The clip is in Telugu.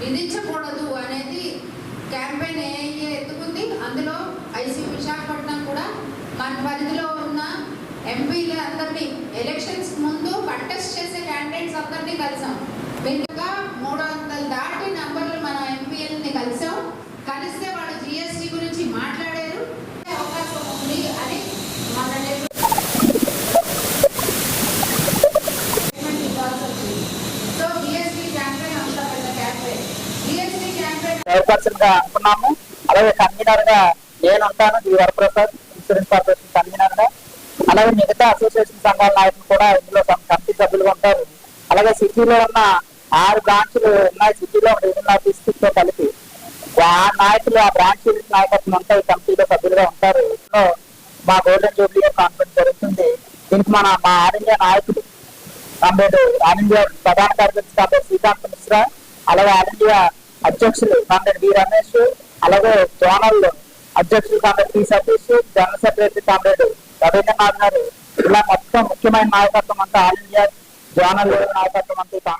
విధించకూడదు అనేది క్యాంపెయిన్ ఏఐఏ ఎత్తుకుంది. అందులో ఐసీ విశాఖపట్నం కూడా మన పరిధిలో ఉన్న ఎంపీలు అందరినీ ఎలక్షన్స్ ముందు కంటెస్ట్ చేసే క్యాండిడేట్స్ అందరినీ కలిసాం. చైర్పర్సన్గా అనుకున్నాము. అలాగే కన్వీనర్గా నేను ఉంటాను వరప్రసాద్ ఇన్సూరెన్స్ కార్పొరేషన్ కన్వీనర్గా అలాగే మిగతా అసోసియేషన్ సంఘాల నాయకులు కూడా ఇందులో కమిటీ సభ్యులుగా ఉంటారు. అలాగే సిటీలో ఉన్న ఆరు బ్రాంచ్లు ఉన్నాయి. సిటీలో రీజనల్ ఆఫీస్తో కలిపి. ఆ నాయకులు ఆ బ్రాంచ్ నాయకత్వం ఉంటాయి కమిటీలో సభ్యులుగా ఉంటారు. ఇందులో మా గోల్డెన్ జూబ్లీ కాన్ఫరెన్స్ జరుగుతుంది. దీనికి మన మా ఆల్ ఇండియా నాయకులు కామ్రేడ్ ఆల్ ఇండియా ప్రధాన కార్యదర్శి కామ్రేడ్ శ్రీకాంత్ మిశ్రా అలాగే ఆల్ ఇండియా అధ్యక్షులు కామ్రేడ్ వి రమేష్ అలాగే జోనల్ అధ్యక్షులు comrade P Satish general secretary comrade Ravindranath garu. ఇలా మొత్తం ముఖ్యమైన నాయకత్వం అంతా ఆల్ ఇండియా జోనల్ నాయకత్వం అంతా